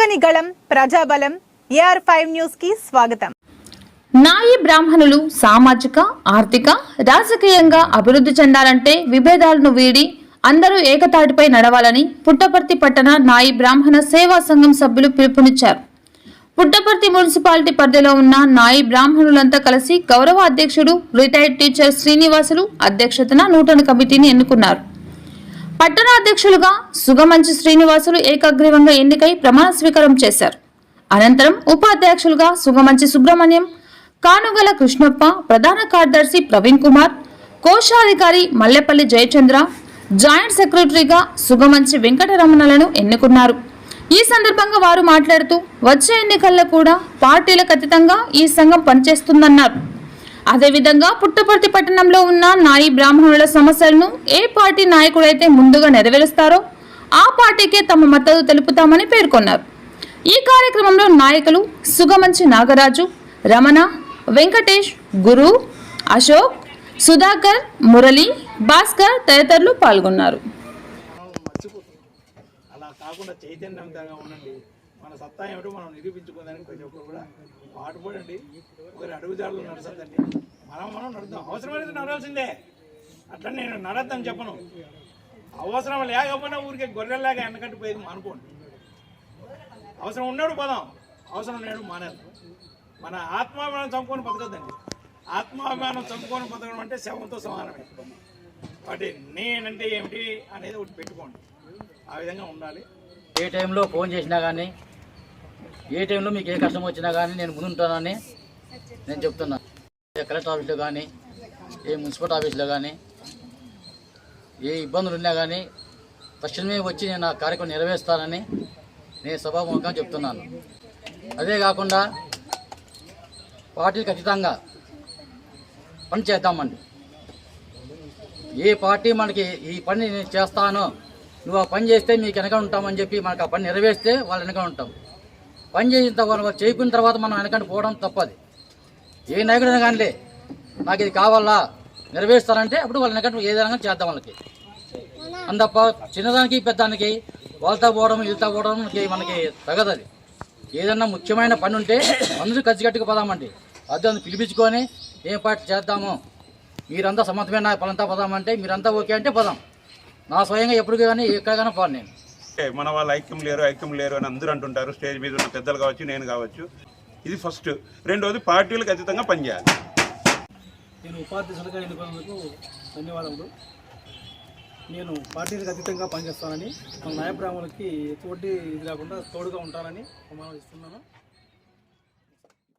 ప్రజని గళం ప్రజాబలం AR five న్యూస్కి స్వాగతం. నాయి బ్రాహ్మణులు సామాజిక ఆర్థిక రాజకీయంగా అభివృద్ధి చెందాలంటే విభేదాలను వీడి అందరూ ఏకతాటిపై నడవాలని పుట్టపర్తి పట్టణ నాయి బ్రాహ్మణ సేవా సంఘం సభ్యులు పిలుపునిచ్చారు. పుట్టపర్తి మున్సిపాలిటీ పరిధిలో ఉన్న నాయి బ్రాహ్మణులంతా కలిసి గౌరవ అధ్యక్షుడు రిటైర్డ్ టీచర్ శ్రీనివాసులు అధ్యక్షతన నూతన కమిటీని ఎన్నుకున్నారు. పట్టణ అధ్యక్షులుగా సుగమంచి శ్రీనివాసులు ఏకగ్రీవంగా ఎన్నికై ప్రమాణ స్వీకారం చేశారు. అనంతరం ఉపాధ్యక్షులుగా సుగమంచి సుబ్రహ్మణ్యం కానుగల కృష్ణప్ప ప్రధాన కార్యదర్శి ప్రవీణ్ కుమార్ కోశాధికారి మల్లెపల్లి జయచంద్ర జాయింట్ సెక్రటరీగా సుగమంచి వెంకటరమణలను ఎన్నుకున్నారు. ఈ సందర్భంగా వారు మాట్లాడుతూ వచ్చే ఎన్నికల్లో కూడా పార్టీలకు అతీతంగా ఈ సంఘం పనిచేస్తుందన్నారు. అదేవిధంగా పుట్టపర్తి పట్టణంలో ఉన్న నాయి బ్రాహ్మణుల సమస్యలను ఏ పార్టీ నాయకుడైతే ముందుగా నెరవేరుస్తారో ఆ పార్టీకే తమ మద్దతు తెలుపుతామని పేర్కొన్నారు. ఈ కార్యక్రమంలో నాయకులు సుగమంచి నాగరాజు రమణ వెంకటేష్ గురు అశోక్ సుధాకర్ మురళి భాస్కర్ తదితరులు పాల్గొన్నారు. అలా కాకుండా చైతన్యవంతంగా ఉండండి. మన సత్తా ఏమిటో మనం నిరూపించుకోదానికి ప్రతి ఒక్కరు కూడా పాటుపడండి ఒకరి అడుగుదారులు నడసద్దండి మనం మనం నడుద్దాం. అవసరమైతే నడవాల్సిందే. అట్లా నేను నడద్దని చెప్పను. అవసరం లేకపోయినా ఊరికే గొర్రెల్లాగా పోయేది మానుకోండి అవసరం ఉన్నాడు పదాం. అవసరం లేడు మానేద్దాం. మన ఆత్మాభిమానం చంపుకొని బతకద్దండి. ఆత్మాభిమానం చంపుకొని బతకడం అంటే శవంతో సమానమే. కాబట్టి నేనంటే ఏమిటి అనేది ఒకటి పెట్టుకోండి. ఆ విధంగా ఉండాలి. ఏ టైంలో ఫోన్ చేసినా కానీ ఏ టైంలో మీకు ఏ కష్టం వచ్చినా కానీ నేను ముందుంటానని నేను చెప్తున్నా. ఏ కలెక్టర్ ఆఫీస్లో కానీ ఏ మున్సిపల్ ఆఫీస్లో కానీ ఏ ఇబ్బందులు ఉన్నా కానీ తక్షణమే వచ్చి నేను ఆ కార్యక్రమం నెరవేరుస్తానని నేను సభాముఖంగా చెప్తున్నాను. అదే కాకుండా పార్టీ ఖచ్చితంగా పని చేద్దామండి. ఏ పార్టీ మనకి ఈ పని నేను చేస్తాను నువ్వు ఆ పని చేస్తే మీకు వెనక ఉంటామని చెప్పి మనకు ఆ పని నెరవేరిస్తే వాళ్ళు వెనక ఉంటాం పని చేసిన తర్వాత వాళ్ళు చేయకున్న తర్వాత మనం వెనకంటే పోవడం తప్పది. ఏ నాయకుడైనా కానీలే నాకు ఇది కావాలా నెరవేరుస్తారంటే అప్పుడు వాళ్ళ వెనకంటే ఏదైనా చేద్దాం వాళ్ళకి. అందప్ప చిన్నదానికి పెద్దానికి వాళ్ళతో పోవడం వీళ్ళతో పోవడం మనకి మనకి ఏదన్నా ముఖ్యమైన పని ఉంటే అందరూ కలిసికట్టుకు పోదామండి. అదే అందుకు పిలిపించుకొని ఏం పార్టీ చేద్దాము? మీరంతా సమర్థమైన పలంతా పోదామంటే మీరంతా ఓకే అంటే పోదాం. నా స్వయంగా ఎప్పుడు కానీ ఎక్కడ కానీ పోను నేను. మన వాళ్ళు ఐక్యం లేరు ఐక్యం లేరు అని అందరూ అంటుంటారు. స్టేజ్ మీద ఉన్న పెద్దలు కావచ్చు నేను కావచ్చు. ఇది ఫస్ట్. రెండవది పార్టీలకు అతీతంగా పనిచేయాలి. నేను ఉపాధ్యక్షులుగా ఎన్నుకున్నందుకు ధన్యవాదములు. నేను పార్టీలకు అతీతంగా పనిచేస్తానని మన నాయబ్రాహ్మణులకి ఎటువంటి ఇది లేకుండా తోడుగా ఉంటానని ప్రమాణం ఇస్తున్నాను